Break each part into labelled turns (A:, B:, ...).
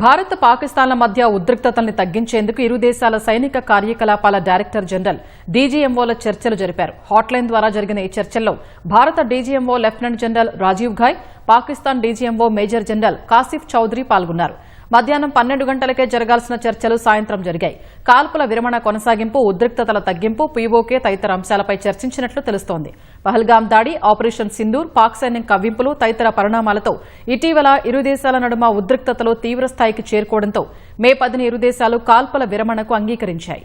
A: భారత్ పాకిస్తాన్ల మధ్య ఉద్రిక్తతల్ని తగ్గించేందుకు ఇరు దేశాల సైనిక కార్యకలాపాల డైరెక్టర్ జనరల్ డీజీఎంఓల చర్చలు జరిపారు. హాట్లైన్ ద్వారా జరిగిన ఈ చర్చల్లో భారత DGMO lieutenant general Rajiv Ghai Pakistan DGMO major general Kashif Chaudhry పాల్గొన్నారు. మధ్యాహ్నం పన్నెండు గంటలకే జరగాల్సిన చర్చలు సాయంత్రం జరిగాయి. కాల్పుల విరమణ కొనసాగింపు ఉద్రిక్తతల తగ్గింపు పీఓకే తదితర అంశాలపై చర్చించినట్లు తెలుస్తోంది. పహల్గాం దాడి ఆపరేషన్ సింధూర్ పాక్ సైన్యం కవ్వింపులు తదితర పరిణామాలతో ఇటీవల ఇరు దేశాల నడుమ ఉద్రిక్తతలు తీవ్రస్థాయికి చేరుకోవడంతో మే పదిన ఇరు దేశాలు కాల్పుల విరమణకు అంగీకరించాయి.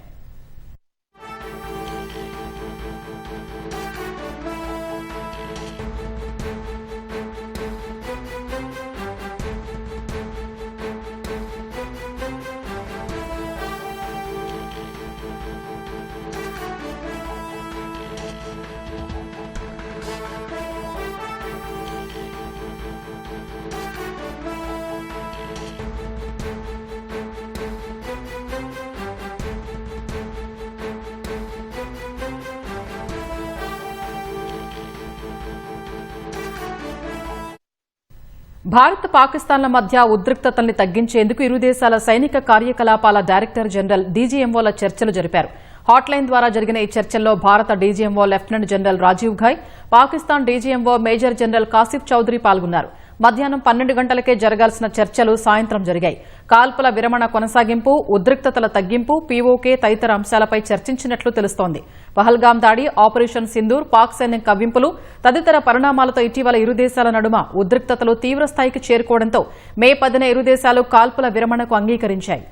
A: భారత్ పాకిస్తాన్ల మధ్య ఉద్రిక్తతల్ని తగ్గించేందుకు ఇరు దేశాల సైనిక కార్యకలాపాల డైరెక్టర్ జనరల్ డీజీఎంఓల చర్చలు జరిపారు. హాట్లైన్ ద్వారా జరిగిన ఈ చర్చల్లో భారత DGMO lieutenant general Rajiv Ghai Pakistan DGMO major general Kashif Chaudhry పాల్గొన్నారు. మధ్యాహ్నం పన్నెండు గంటలకే జరగాల్సిన చర్చలు సాయంత్రం జరిగాయి. కాల్పుల విరమణ కొనసాగింపు ఉద్రిక్తతల తగ్గింపు పీఓకే తదితర అంశాలపై చర్చించినట్లు తెలుస్తోంది. పహల్గాం దాడి ఆపరేషన్ సింధూర్ పాక్ సైన్యం కవ్వింపులు తదితర పరిణామాలతో ఇటీవల ఇరు దేశాల నడుమ ఉద్రిక్తతలు తీవ్రస్థాయికి చేరుకోవడంతో మే పదిన ఇరు దేశాలు కాల్పుల విరమణకు అంగీకరించాయి.